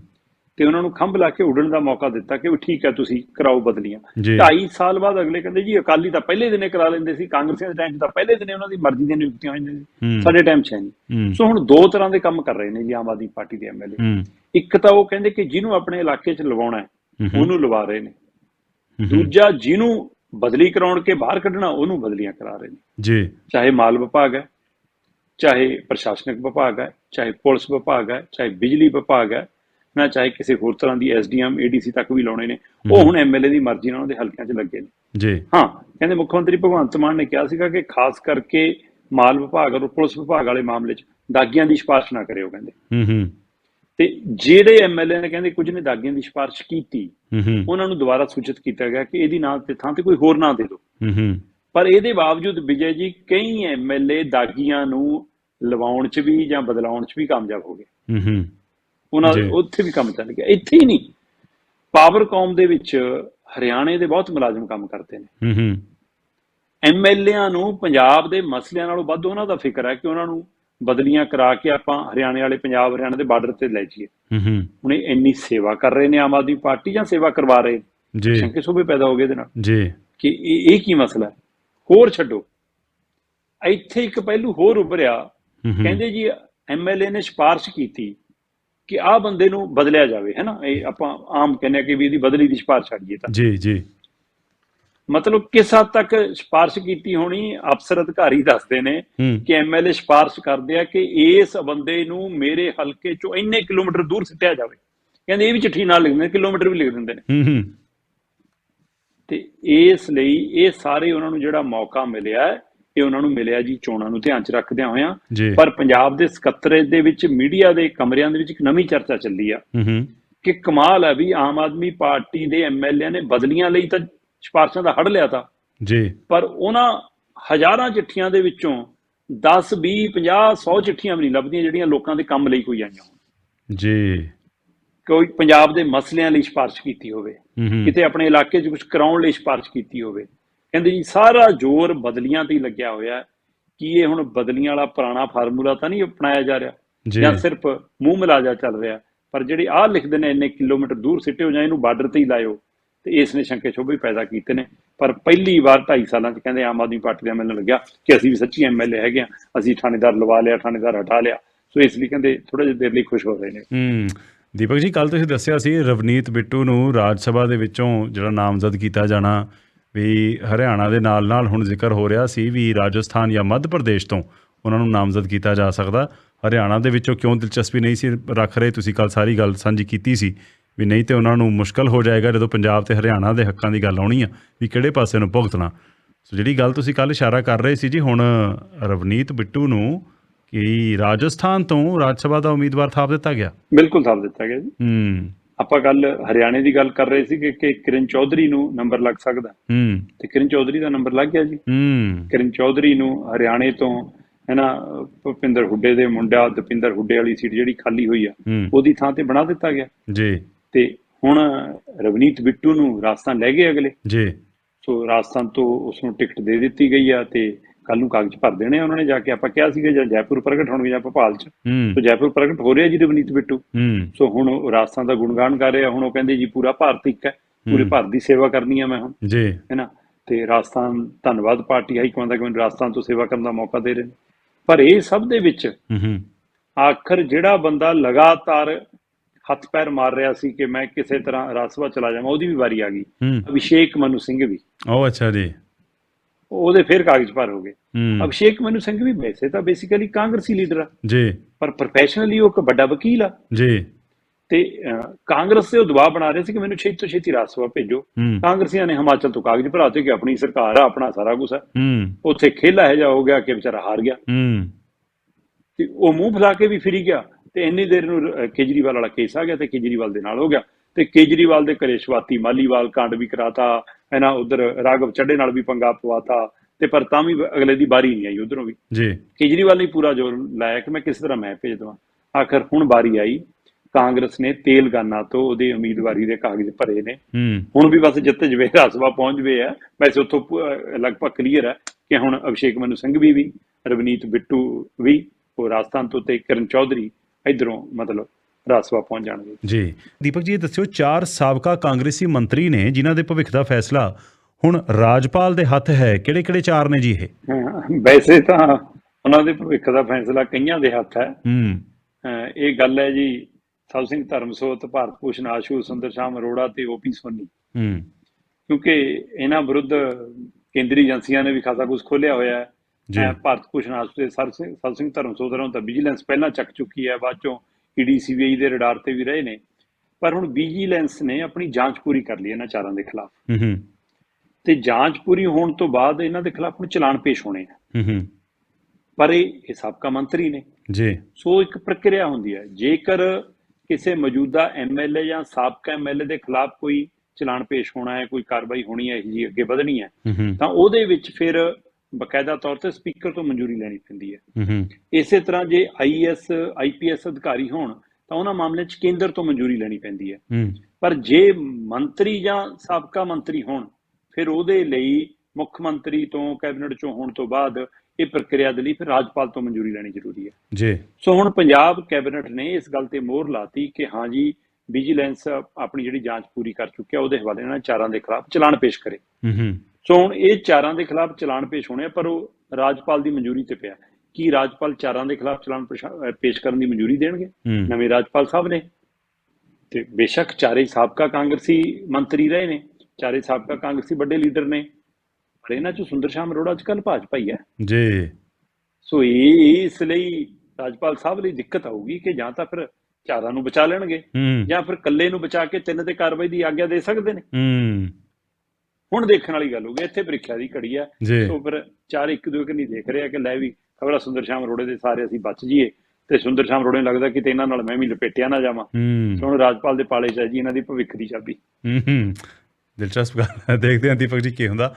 ਤੇ ਉਹਨਾਂ ਨੂੰ ਖੰਭ ਲਾ ਕੇ ਉੱਡਣ ਦਾ ਮੌਕਾ ਦਿੱਤਾ ਕਿ ਵੀ ਠੀਕ ਹੈ ਤੁਸੀਂ ਕਰਾਓ ਬਦਲੀਆਂ। ਜੀ। 2.5 ਸਾਲ ਬਾਅਦ ਅਗਲੇ ਕਹਿੰਦੇ ਜੀ ਅਕਾਲੀ ਤਾਂ ਪਹਿਲੇ ਦਿਨੇ ਕਰਾ ਲੈਂਦੇ ਸੀ ਕਾਂਗਰਸੀਆਂ ਦੇ ਟਾਈਮ ਤਾਂ ਪਹਿਲੇ ਦਿਨੇ ਉਹਨਾਂ ਦੀ ਮਰਜ਼ੀ ਦੀਆਂ ਨਿਯੁਕਤੀਆਂ ਹੋਈਆਂ ਸੀ। ਹੂੰ। ਸਾਡੇ ਟਾਈਮ 'ਚ ਹੈ ਨਹੀਂ ਹੂੰ। ਸੋ ਹੁਣ ਦੋ ਤਰ੍ਹਾਂ ਦੇ ਕੰਮ ਕਰ ਰਹੇ ਨੇ ਜੀ ਆਮ ਆਦਮੀ ਪਾਰਟੀ ਦੇ ਐਮਐਲਏ ਹੂੰ। ਇੱਕ ਤਾਂ ਉਹ ਕਹਿੰਦੇ ਕਿ ਜਿਹਨੂੰ ਆਪਣੇ ਇਲਾਕੇ 'ਚ ਲਵਾਉਣਾ ਹੈ ਹੂੰ। ਉਹਨੂੰ ਲਵਾ ਰਹੇ ਨੇ। ਹੂੰ। ਦੂਜਾ ਜਿਹਨੂੰ ਬਦਲੀ ਕਰਾਉਣ ਕੇ ਬਾਹਰ ਕੱਢਣਾ ਉਹਨੂੰ ਬਦਲੀਆਂ ਕਰਾ ਰਹੇ ਨੇ। ਜੀ। ਚਾਹੇ ਮਾਲ ਵਿਭਾਗ ਹੈ ਚਾਹੇ ਪ੍ਰਸ਼ਾਸਨਿਕ ਵਿਭਾਗ ਹੈ ਚਾਹੇ ਪੁਲਿਸ ਵਿਭਾਗ ਹੈ ਚਾਹੇ ਬਿਜਲੀ ਵਿਭਾਗ ਹੈ ਨਾ ਚਾਹੇ ਕਿਸੇ ਹੋਰ ਤਰ੍ਹਾਂ ਦੀ ਐਸਡੀਐਮ ਏਡੀਸੀ ਤੱਕ ਵੀ ਲਾਉਣੇ ਨੇ। ਉਹ ਹੁਣ ਐਮਐਲਏ ਦੀ ਮਰਜ਼ੀ ਨਾਲ ਉਹਦੇ ਹਲਕਿਆਂ 'ਚ ਲੱਗੇ ਨੇ। ਜੀ। ਹਾਂ ਕਹਿੰਦੇ ਮੁੱਖ ਮੰਤਰੀ ਭਗਵੰਤ ਮਾਨ ਨੇ ਕਿਹਾ ਸੀਗਾ ਕਿ ਖਾਸ ਕਰਕੇ ਮਾਲ ਵਿਭਾਗ ਔਰ ਪੁਲਿਸ ਵਿਭਾਗ ਵਾਲੇ ਮਾਮਲੇ 'ਚ ਦਾਗੀਆਂ ਦੀ ਸਿਫਾਰਿਸ਼ ਨਾ ਕਰਿਓ ਕਹਿੰਦੇ। ਹੂੰ ਹੂੰ। ਤੇ ਜਿਹੜੇ ਐਮਐਲਏ ਨੇ ਕਹਿੰਦੇ ਕੁਝ ਨੇ ਦਾਗੀਆਂ ਦੀ ਸਿਫਾਰਿਸ਼ ਕੀਤੀ ਉਹਨਾਂ ਨੂੰ ਦੁਬਾਰਾ ਸੂਚਿਤ ਕੀਤਾ ਗਿਆ ਕਿ ਇਹਦੀ ਨਾਂ ਤੇ ਥਾਂ ਤੇ ਕੋਈ ਹੋਰ ਨਾਂ ਦੇ ਦਿਓ। ਹੂੰ ਹੂੰ। ਪਰ ਇਹਦੇ ਬਾਵਜੂਦ ਵਿਜੇ ਜੀ ਕਈ ਐਮਐਲਏ ਦਾਗੀਆਂ ਨੂੰ ਲਵਾਉਣ 'ਚ ਵੀ ਜਾਂ ਬਦਲਾਉਣ 'ਚ ਵੀ ਕਾਮਯਾਬ ਹੋ ਗਏ। ਹੂੰ ਹੂੰ। ਉਹਨਾਂ। ਉੱਥੇ ਵੀ ਕੰਮ ਚੱਲ ਗਿਆ। ਇੱਥੇ ਹੀ ਨਹੀਂ। ਪਾਵਰਕਾਮ ਦੇ ਵਿੱਚ ਹਰਿਆਣੇ ਦੇ ਬਹੁਤ ਮੁਲਾਜ਼ਮ ਕੰਮ ਕਰਦੇ ਨੇ। ਹੂੰ ਹੂੰ। ਐਮਐਲਏਆਂ ਨੂੰ ਪੰਜਾਬ ਦੇ ਮਸਲਿਆਂ ਨਾਲੋਂ ਵੱਧ ਉਹਨਾਂ ਦਾ ਫਿਕਰ ਹੈ ਕਿ ਉਹਨਾਂ ਨੂੰ ਬਦਲੀਆਂ ਕਰਾ ਕੇ ਆਪਾਂ ਹਰਿਆਣੇ ਵਾਲੇ ਪੰਜਾਬ ਹਰਿਆਣਾ ਦੇ ਬਾਰਡਰ ਤੇ ਲੈ ਜਾਈਏ। ਹੂੰ ਹੂੰ। ਹੁਣ ਇਹ ਇੰਨੀ ਸੇਵਾ ਕਰ ਰਹੇ ਨੇ ਆਮ ਆਦਮੀ ਪਾਰਟੀ ਜਾਂ ਸੇਵਾ ਕਰਵਾ ਰਹੇ? ਜੀ। ਸ਼ੰਕੇ ਸੁਭੇ ਪੈਦਾ ਹੋ ਗਏ ਇਹਦੇ ਨਾਲ। ਜੀ। ਕਿ ਇਹ ਇਹ ਕੀ ਮਸਲਾ ਹੈ? ਹੋਰ ਛੱਡੋ। ਇੱਥੇ ਇੱਕ ਪਹਿਲੂ ਹੋਰ ਉੱਭਰਿਆ। ਕਹਿੰਦੇ ਜੀ ਐਮਐਲਏ ਨੇ ਸਿਫਾਰਿਸ਼ ਕੀਤੀ ਕਿ ਆਹ ਬੰਦੇ ਨੂੰ ਬਦਲਿਆ ਜਾਵੇ ਹੈ ਨਾ? ਇਹ ਆਪਾਂ ਆਮ ਕਹਿੰਦੇ ਆ ਕਿ ਵੀ ਇਹਦੀ ਬਦਲੀ ਦੀ ਸਿਫਾਰਿਸ਼ ਛੱਡੀਏ ਤਾਂ। ਜੀ ਜੀ। ਮਤਲਬ ਕਿਸ ਹੱਦ ਤੱਕ ਸਿਫਾਰਿਸ਼ ਕੀਤੀ ਹੋਣੀ ਅਫਸਰ ਅਧਿਕਾਰੀ ਦੱਸਦੇ ਨੇ ਕਿ ਐਮਐਲਏ ਸਿਫਾਰਿਸ਼ ਕਰਦੇ ਆ ਕਿ ਇਸ ਬੰਦੇ ਨੂੰ ਮੇਰੇ ਹਲਕੇ ਚੋਂ ਇੰਨੇ ਕਿਲੋਮੀਟਰ ਦੂਰ ਸਿੱਟਿਆ ਜਾਵੇ। ਕਹਿੰਦੇ ਇਹ ਵੀ ਚਿੱਠੀ ਨਾਲ ਲਿਖ ਦਿੰਦੇ ਨੇ, ਕਿਲੋਮੀਟਰ ਵੀ ਲਿਖ ਦਿੰਦੇ ਨੇ। ਹੂੰ ਹੂੰ। ਤੇ ਇਸ ਲਈ ਇਹ ਸਾਰੇ ਉਹਨਾਂ ਨੂੰ ਜਿਹੜਾ ਮੌਕਾ ਮਿਲਿਆ ਹੈ, ਇਹ ਉਹਨਾਂ ਨੂੰ ਮਿਲਿਆ ਜੀ ਚੋਣਾਂ ਨੂੰ ਧਿਆਨ 'ਚ ਰੱਖਦਿਆਂ ਹੋਇਆਂ। ਪਰ ਪੰਜਾਬ ਦੇ ਸਕੱਤਰੇਤ ਦੇ ਵਿੱਚ ਮੀਡੀਆ ਦੇ ਕਮਰਿਆਂ ਦੇ ਵਿੱਚ ਇੱਕ ਨਵੀਂ ਚਰਚਾ ਚੱਲੀ ਆ। ਕਿ ਕਮਾਲ ਹੈ ਵੀ ਆਮ ਆਦਮੀ ਪਾਰਟੀ ਦੇ ਐਮਐਲਏ ਨੇ ਬਦਲੀਆਂ ਲਈ ਤਾਂ ਸਿਫਾਰਸ਼ਾਂ ਦਾ ਹੜ ਲਿਆ ਤਾ। ਜੀ। ਪਰ ਉਹਨਾਂ ਹਜ਼ਾਰਾਂ ਚਿੱਠੀਆਂ ਦੇ ਵਿੱਚੋਂ 10 20 50 100 ਚਿੱਠੀਆਂ ਵੀ ਨਹੀਂ ਲੱਭਦੀਆਂ ਜਿਹੜੀਆਂ ਲੋਕਾਂ ਦੇ ਕੰਮ ਲਈ ਕੋਈ ਆਈਆਂ ਹੋਣ। ਜੀ। ਕੋਈ ਪੰਜਾਬ ਦੇ ਮਸਲਿਆਂ ਲਈ ਸਿਫਾਰਿਸ਼ ਕੀਤੀ ਹੋਵੇ। ਕਿਤੇ ਆਪਣੇ ਇਲਾਕੇ 'ਚ ਕੁਝ ਕਰਾਉਣ ਲਈ ਸਿਫਾਰਿਸ਼ ਕੀਤੀ ਹੋਵੇ। ਕਹਿੰਦੇ ਜੀ ਸਾਰਾ ਜ਼ੋਰ ਬਦਲੀਆਂ ਤੇ ਹੀ ਲੱਗਿਆ ਹੋਇਆ ਹੈ ਕੀ ਇਹ ਹੁਣ ਬਦਲੀਆਂ ਵਾਲਾ ਪੁਰਾਣਾ ਫਾਰਮੂਲਾ ਤਾਂ ਨਹੀਂ ਅਪਣਾਇਆ ਜਾ ਰਿਹਾ ਜੀ। ਸਿਰਫ ਮੂੰਹ ਮਿਲਾਜਾ ਚੱਲ ਰਿਹਾ ਪਰ ਜਿਹੜੇ ਆਹ ਲਿਖਦੇ ਨੇ ਇੰਨੇ ਕਿਲੋਮੀਟਰ ਦੂਰ ਸਿੱਟਿਓ ਜਾਂ ਇਹਨੂੰ ਬਾਰਡਰ ਤੇ ਹੀ ਲਾਇਓ ਤੇ ਇਸ ਨੇ ਸ਼ੰਕੇ ਸ਼ੋਭੇ ਪੈਦਾ ਕੀਤੇ ਨੇ। ਪਰ ਪਹਿਲੀ ਵਾਰ 2.5 ਸਾਲਾਂ 'ਚ ਕਹਿੰਦੇ ਆਮ ਆਦਮੀ ਪਾਰਟੀ ਦਾ ਮੈਨੂੰ ਲੱਗਿਆ ਕਿ ਅਸੀਂ ਵੀ ਸੱਚੀ ਐਮਐਲਏ ਹੈਗੇ ਆ ਅਸੀਂ ਥਾਣੇਦਾਰ ਲਵਾ ਲਿਆ ਥਾਣੇਦਾਰ ਹਟਾ ਲਿਆ। ਸੋ ਇਸ ਲਈ ਕਹਿੰਦੇ ਥੋੜਾ ਜਿਹਾ ਦੇਰ ਲਈ ਖੁਸ਼ ਹੋ ਰਹੇ ਨੇ। ਹੂੰ ਦੀਪਕ ਜੀ ਕੱਲ ਤੁਸੀਂ ਦੱਸਿਆ ਸੀ ਰਵਨੀਤ ਬਿੱਟੂ ਨੂੰ ਰਾਜ ਸਭਾ ਦੇ ਵਿੱਚੋਂ ਜਿਹੜਾ ਨਾਮਜ਼ਦ ਕੀਤਾ ਜਾਣਾ ਵੀ ਹਰਿਆਣਾ ਦੇ ਨਾਲ ਨਾਲ ਹੁਣ ਜ਼ਿਕਰ ਹੋ ਰਿਹਾ ਸੀ ਵੀ ਰਾਜਸਥਾਨ ਜਾਂ ਮੱਧ ਪ੍ਰਦੇਸ਼ ਤੋਂ ਉਹਨਾਂ ਨੂੰ ਨਾਮਜ਼ਦ ਕੀਤਾ ਜਾ ਸਕਦਾ। ਹਰਿਆਣਾ ਦੇ ਵਿੱਚੋਂ ਕਿਉਂ ਦਿਲਚਸਪੀ ਨਹੀਂ ਸੀ ਰੱਖ ਰਹੇ? ਤੁਸੀਂ ਕੱਲ ਸਾਰੀ ਗੱਲ ਸਾਂਝੀ ਕੀਤੀ ਸੀ ਵੀ ਨਹੀਂ ਤੇ ਉਹਨਾਂ ਨੂੰ ਮੁਸ਼ਕਲ ਹੋ ਜਾਏਗਾ ਜਦੋਂ ਪੰਜਾਬ ਤੇ ਹਰਿਆਣਾ ਦੇ ਹੱਕਾਂ ਦੀ ਗੱਲ ਆਉਣੀ ਆ ਵੀ ਕਿਹੜੇ ਪਾਸੇ ਨੂੰ ਭੁਗਤਣਾ। ਸੋ ਜਿਹੜੀ ਗੱਲ ਤੁਸੀਂ ਕੱਲ ਇਸ਼ਾਰਾ ਕਰ ਰਹੇ ਸੀ ਜੀ ਹੁਣ ਰਵਨੀਤ ਬਿੱਟੂ ਨੂੰ ਕਿ ਰਾਜਸਥਾਨ ਤੋਂ ਰਾਜ ਸਭਾ ਦਾ ਉਮੀਦਵਾਰ ਥਾਪ ਦਿੱਤਾ ਗਿਆ? ਬਿਲਕੁਲ ਸਾਫ਼ ਦਿੱਤਾ ਗਿਆ ਜੀ। ਹੂੰ। ਆਪਾਂ ਗੱਲ ਹਰਿਆਣੇ ਦੀ ਗੱਲ ਕਰ ਰਹੇ ਸੀ ਕਿ ਕਿ ਕਿਰਨ ਚੌਧਰੀ ਨੂੰ ਨੰਬਰ ਲੱਗ ਸਕਦਾ। ਹੂੰ। ਤੇ ਕਿਰਨ ਚੌਧਰੀ ਦਾ ਨੰਬਰ ਲੱਗ ਗਿਆ ਜੀ। ਹੂੰ। ਕਿਰਨ ਚੌਧਰੀ ਨੂੰ ਹਰਿਆਣੇ ਤੋਂ ਹੈ ਨਾ ਭੁਪਿੰਦਰ ਹੁੱਡੇ ਦੇ ਮੁੰਡਾ ਦਪਿੰਦਰ ਹੁੱਡੇ ਵਾਲੀ ਸੀਟ ਜਿਹੜੀ ਖਾਲੀ ਹੋਈ ਆ ਉਹਦੀ ਥਾਂ ਤੇ ਬਣਾ ਦਿੱਤਾ ਗਿਆ। ਜੀ। ਤੇ ਹੁਣ ਰਵਨੀਤ ਬਿੱਟੂ ਨੂੰ ਰਾਜਸਥਾਨ ਲੈ ਗਏ ਅਗਲੇ। ਜੀ। ਸੋ ਰਾਜਸਥਾਨ ਤੋਂ ਉਸ ਨੂੰ ਟਿਕਟ ਦੇ ਦਿੱਤੀ ਗਈ ਆ ਤੇ ਕੱਲ ਨੂੰ ਕਾਗਜ਼ ਭਰ ਦੇਣੇ ਆ ਉਹਨਾਂ ਨੇ ਜਾ ਕੇ ਆਪਾਂ ਕਿਹਾ ਸੀਗਾ ਜਾਂ ਜੈਪੁਰ ਪ੍ਰਗਟ ਹੋਣਗੇ ਜਾਂ ਭੋਪਾਲ ਚ ਹੂੰ। ਸੋ ਜੈਪੁਰ ਪ੍ਰਗਟ ਹੋ ਰਿਹਾ ਜੀ ਰਵਨੀਤ ਬਿੱਟੂ। ਹੂੰ। ਸੋ ਹੁਣ ਰਾਜਸਥਾਨ ਦਾ ਗੁਣਗਾਨ ਕਰ ਰਿਹਾ ਹੁਣ ਉਹ ਕਹਿੰਦੇ ਜੀ ਪੂਰਾ ਭਾਰਤ ਇੱਕ ਹੈ ਪੂਰੇ ਹੂੰ। ਭਾਰਤ ਦੀ ਸੇਵਾ ਕਰਨੀ ਆ ਮੈਂ ਹੁਣ। ਜੀ। ਹੈ ਨਾ? ਤੇ ਰਾਜਸਥਾਨ ਧੰਨਵਾਦ ਪਾਰਟੀ ਹਾਈ ਕਮਾਂਡ ਦਾ ਕਿ ਮੈਨੂੰ ਰਾਜਸਥਾਨ ਤੋਂ ਸੇਵਾ ਕਰਨ ਦਾ ਮੌਕਾ ਦੇ ਰਹੇ ਨੇ। ਪਰ ਇਹ ਸਭ ਦੇ ਵਿੱਚ ਹੂੰ ਹੂੰ। ਆਖਰ ਜਿਹੜਾ ਬੰਦਾ ਲਗਾਤਾਰ ਹੱਥ ਪੈਰ ਮਾਰ ਰਿਹਾ ਸੀ ਕਿ ਮੈਂ ਕਿਸੇ ਤਰ੍ਹਾਂ ਰਾਜ ਸਭਾ ਚਲਾ ਜਾਵਾਂ ਉਹਦੀ ਵੀ ਵਾਰੀ ਆ ਗਈ। ਹੂੰ। ਅਭਿਸ਼ੇਕ ਮਨੂ ਸਿੰਘ ਵੀ। ਉਹ ਅੱਛਾ ਜੀ। ਉਹਦੇ ਫਿਰ ਕਾਗਜ਼ ਭਰ ਹੋ ਗਏ। ਅਭਿਸ਼ੇਕ ਮਨੂ ਸਿੰਘ ਵੀ ਵੈਸੇ ਤਾਂ ਬੇਸਿਕਲੀ ਕਾਂਗਰਸੀ ਲੀਡਰ ਆ। ਜੀ। ਪਰ ਪ੍ਰੋਫੈਸ਼ਨਲੀ ਉਹ ਇੱਕ ਵੱਡਾ ਵਕੀਲ ਆ। ਜੀ। ਤੇ ਕਾਂਗਰਸ ਤੇ ਉਹ ਦਬਾਅ ਬਣਾ ਰਹੇ ਸੀ ਕਿ ਮੈਨੂੰ ਛੇਤੀ ਤੋਂ ਛੇਤੀ ਰਾਜ ਸਭਾ ਭੇਜੋ। ਕਾਂਗਰਸੀਆਂ ਨੇ ਹਿਮਾਚਲ ਤੋਂ ਕਾਗਜ਼ ਭਰਾਤੇ ਕਿ ਆਪਣੀ ਸਰਕਾਰ ਆ ਆਪਣਾ ਸਾਰਾ ਕੁਝ ਹੂੰ। ਉੱਥੇ ਖੇਲਾ ਹੈ ਜਾ ਹੋ ਗਿਆ ਕਿ ਵਿਚਾਰਾ ਹਾਰ ਗਿਆ। ਤੇ ਉਹ ਮੂੰਹ ਫੁਲਾ ਕੇ ਵੀ ਫਿਰੀ ਗਿਆ। ਤੇ ਇੰਨੀ ਦੇਰ ਨੂੰ ਕੇਜਰੀਵਾਲ ਵਾਲਾ ਕੇਸ ਆ ਗਿਆ ਤੇ ਕੇਜਰੀਵਾਲ ਦੇ ਨਾਲ ਹੋ ਗਿਆ। ਤੇ ਕੇਜਰੀਵਾਲ ਦੇ ਘਰੇ ਸ਼ਵਾਤੀ ਮਾਲੀਵਾਲ ਕਾਂਡ ਵੀ ਕਰਾਤਾ। ਹੈ ਨਾ ਉਧਰ ਰਾਘਵ ਚੱਡੇ ਨਾਲ ਵੀ ਪੰਗਾ ਪਵਾਤਾ ਤੇ ਪਰ ਤਾਂ ਵੀ ਅਗਲੇ ਦੀ ਬਾਰੀ ਨਹੀਂ ਆਈ ਉਧਰੋਂ ਵੀ। ਜੀ। ਕੇਜਰੀਵਾਲ ਨੇ ਪੂਰਾ ਜ਼ੋਰ ਲਾਇਆ ਕਿ ਮੈਂ ਕਿਸ ਤਰ੍ਹਾਂ ਮੈਂ ਭੇਜ ਦਵਾਂ। ਆਖਰ ਹੁਣ ਬਾਰੀ ਆਈ। ਕਾਂਗਰਸ ਨੇ ਤੇਲਗਾਨਾ ਤੋਂ ਉਹਦੀ ਉਮੀਦਵਾਰੀ ਦੇ ਕਾਗਜ਼ ਭਰੇ ਨੇ। ਹੁਣ ਵੀ ਬਸ ਜਿੱਤ ਜਵੇ ਰਾਜਸਭਾ ਪਹੁੰਚ ਗਏ ਆ। ਵੈਸੇ ਉੱਥੋਂ ਲਗਭਗ ਕਲੀਅਰ ਹੈ ਕਿ ਹੁਣ ਅਭਿਸ਼ੇਕ ਮਨੂ ਸਿੰਘ ਵੀ ਵੀ ਰਵਨੀਤ ਬਿੱਟੂ ਵੀ ਉਹ ਰਾਜਸਥਾਨ ਤੋਂ ਤੇ ਕਿਰਨ ਚੌਧਰੀ ਇਧਰੋਂ ਮਤਲਬ ਰਾਜਸਭਾ ਪਹੁੰਚ ਜਾਣਗੇ। ਜੀ। ਦੀਪਕ ਜੀ ਇਹ ਦੱਸਿਓ ਚਾਰ ਸਾਬਕਾ ਕਾਂਗਰਸੀ ਮੰਤਰੀ ਨੇ ਜਿਨ੍ਹਾਂ ਦੇ ਭਵਿੱਖ ਦਾ ਫੈਸਲਾ ਹੁਣ ਰਾਜਪਾਲ ਦੇ ਹੱਥ ਹੈ ਕਿਹੜੇ ਕਿਹੜੇ ਚਾਰ ਨੇ ਜੀ ਇਹ? ਵੈਸੇ ਤਾਂ ਉਹਨਾਂ ਦੇ ਭਵਿੱਖ ਦਾ ਫੈਸਲਾ ਕਈਆਂ ਦੇ ਹੱਥ ਹੈ। ਹੂੰ। ਇਹ ਗੱਲ ਹੈ ਜੀ ਸਭ ਸਿੰਘ ਧਰਮਸੋਤ ਭਾਰਤ ਭੂਸ਼ਣ ਆਸ਼ੂ ਸੁੰਦਰ ਸ਼ਾਮ ਅਰੋੜਾ ਤੇ ਓਪੀ ਸੋਨੀ। ਹੂੰ। ਕਿਉਂਕਿ ਇਹਨਾਂ ਵਿਰੁੱਧ ਕੇਂਦਰੀ ਏਜੰਸੀਆਂ ਨੇ ਵੀ ਖਾਸਾ ਕੁਝ ਖੋਲਿਆ ਹੋਇਆ ਹੈ। ਜੀ। ਭਾਰਤ ਭੂਸ਼ਣ ਆਸ਼ੂ ਤੇ ਸਰ ਸਿੰਘ ਧਰਮਸੋਤ ਨੂੰ ਤਾਂ ਵਿਜੀਲੈਂਸ ਪਹਿਲਾਂ ਚੱਕ ਚੁੱਕੀ ਹੈ ਬਾਅਦ ਚੋਂ ਈਡੀ ਸੀਬੀਆਈ ਦੇ ਰਡਾਰ ਤੇ ਵੀ ਰਹੇ ਨੇ ਪਰ ਹੁਣ ਵਿਜੀਲੈਂਸ ਨੇ ਆਪਣੀ ਜਾਂਚ ਪੂਰੀ ਕਰ ਲਈ ਇਹਨਾਂ ਚਾਰਾਂ ਦੇ ਖਿਲਾਫ। ਹੂੰ ਹੂੰ। ਤੇ ਜਾਂਚ ਪੂਰੀ ਹੋਣ ਤੋਂ ਬਾਅਦ ਇਹਨਾਂ ਦੇ ਖਿਲਾਫ ਹੁਣ ਚਲਾਨ ਪੇਸ਼ ਹੋਣੇ ਆ। ਹੂੰ ਹੂੰ। ਪਰ ਇਹ ਸਾਬਕਾ ਮੰਤਰੀ ਨੇ। ਜੀ। ਸੋ ਇੱਕ ਪ੍ਰਕਿਰਿਆ ਹੁੰਦੀ ਹੈ ਜੇਕਰ ਕਿਸੇ ਮੌਜੂਦਾ ਐਮਐਲਏ ਜਾਂ ਸਾਬਕਾ ਐਮਐਲਏ ਦੇ ਖਿਲਾਫ ਕੋਈ ਚਲਾਨ ਪੇਸ਼ ਹੋਣਾ ਹੈ ਕੋਈ ਕਾਰਵਾਈ ਹੋਣੀ ਹੈ ਜੀ ਅੱਗੇ ਵਧਣੀ ਹੂੰ। ਤਾਂ ਉਹਦੇ ਵਿੱਚ ਫਿਰ ਬਕਾਇਦਾ ਤੌਰ ਤੇ ਸਪੀਕਰ ਤੋਂ ਮਨਜ਼ੂਰੀ ਲੈਣੀ ਪੈਂਦੀ ਹੈ। ਇਸੇ ਤਰ੍ਹਾਂ ਜੇ ਆਈਐਸ ਆਈਪੀਐਸ ਅਧਿਕਾਰੀ ਹੋਣ ਤਾਂ ਉਹਨਾਂ ਮਾਮਲੇ 'ਚ ਕੇਂਦਰ ਤੋਂ ਮਨਜ਼ੂਰੀ ਲੈਣੀ ਪੈਂਦੀ ਹੂੰ। ਪਰ ਜੇ ਮੰਤਰੀ ਜਾਂ ਸਾਬਕਾ ਮੰਤਰੀ ਹੋਣ ਫਿਰ ਉਹਦੇ ਲਈ ਮੁੱਖ ਮੰਤਰੀ ਤੋਂ ਕੈਬਨਿਟ ਚੋਂ ਹੋਣ ਤੋਂ ਬਾਅਦ ਇਹ ਪ੍ਰਕਿਰਿਆ ਦੇ ਲਈ ਫਿਰ ਰਾਜਪਾਲ ਤੋਂ ਮਨਜ਼ੂਰੀ ਲੈਣੀ ਜ਼ਰੂਰੀ ਹੈ। ਜੀ। ਸੋ ਹੁਣ ਪੰਜਾਬ ਕੈਬਨਿਟ ਨੇ ਇਸ ਗੱਲ ਤੇ ਮੋਹਰ ਲਾਤੀ ਕਿ ਹਾਂ ਜੀ ਵਿਜੀਲੈਂਸ ਆਪਣੀ ਜਿਹੜੀ ਜਾਂਚ ਪੂਰੀ ਕਰ ਚੁੱਕਿਆ ਉਹਦੇ ਹਵਾਲੇ ਨਾਲ ਚਾਰਾਂ ਦੇ ਖਿਲਾਫ ਚਲਾਨ ਪੇਸ਼ ਕਰੇ। ਹੂੰ ਹੂੰ। ਸੋ ਹੁਣ ਇਹ ਚਾਰਾਂ ਦੇ ਖਿਲਾਫ ਚਲਾਨ ਪੇਸ਼ ਹੋਣੇ ਆ, ਪਰ ਉਹ ਰਾਜਪਾਲ ਦੀ ਮਨਜ਼ੂਰੀ ਤੇ ਪਿਆ। ਕੀ ਰਾਜਪਾਲ ਚਾਰਾਂ ਦੇ ਖਿਲਾਫ ਚਲਾਨ ਪੇਸ਼ਾ- ਕਰਨ ਦੀ ਮਨਜ਼ੂਰੀ ਦੇਣਗੇ? ਨਵੇਂ ਰਾਜਪਾਲ ਸਾਹਿਬ ਨੇ। ਤੇ ਬੇਸ਼ੱਕ ਚਾਰੇ ਸਾਬਕਾ ਕਾਂਗਰਸੀ ਮੰਤਰੀ ਰਹੇ ਨੇ। ਚਾਰੇ ਸਾਬਕਾ ਕਾਂਗਰਸੀ ਵੱਡੇ ਲੀਡਰ ਨੇ। ਪਰ ਇਹਨਾਂ ਚ ਸੁੰਦਰ ਸ਼ਾਮ ਅਰੋੜਾ ਅੱਜ ਕੱਲ ਭਾਜਪਾ ਹੀ ਹੈ। ਜੀ। ਸੋ ਇਹ ਇਸ ਲਈ ਰਾਜਪਾਲ ਸਾਹਿਬ ਲਈ ਦਿੱਕਤ ਆਊਗੀ ਕਿ ਜਾਂ ਤਾਂ ਫਿਰ ਚਾਰਾਂ ਨੂੰ ਬਚਾ ਲੈਣਗੇ ਜਾਂ ਫਿਰ ਇਕੱਲੇ ਨੂੰ ਬਚਾ ਕੇ ਤਿੰਨ ਤੇ ਕਾਰਵਾਈ ਦੀ ਆਗਿਆ ਦੇ ਸਕਦੇ ਨੇ। ਹੂੰ। ਹੁਣ ਦੇਖਣ ਵਾਲੀ ਗੱਲ ਹੋਊਗੀ ਇੱਥੇ ਪ੍ਰੀਖਿਆ ਦੀ ਘੜੀ ਆ। ਸੋ ਫਿਰ ਚਾਰ ਇੱਕ ਦੂਜੇ ਨਹੀਂ ਦੇਖ ਰਿਹਾ ਕਿ ਲੈ ਵੀ ਖਬਰਾਂ ਸੁੰਦਰ ਸ਼ਾਮ ਅਰੋੜੇ ਦੇ ਸਾਰੇ ਅਸੀਂ ਬਚ ਜੀਏ ਤੇ ਸੁੰਦਰ ਸ਼ਾਮ ਅਰੋੜੇ ਨੂੰ ਲੱਗਦਾ ਕਿ ਤੇ ਇਹਨਾਂ ਨਾਲ ਮੈਂ ਵੀ ਲਪੇਟਿਆ ਨਾ ਜਾਵਾਂ। ਹੂੰ। ਸੋ ਹੁਣ ਰਾਜਪਾਲ ਦੇ ਪਾਲੇ ਚ ਹੈ ਜੀ ਇਹਨਾਂ ਦੀ ਭਵਿੱਖ ਦੀ ਚਾਬੀ। ਹੂੰ ਹੂੰ। ਦਿਲਚਸਪ ਗੱਲ ਹੈ ਦੇਖਦੇ ਹਾਂ ਦੀਪਕ ਜੀ ਕੀ ਹੁੰਦਾ।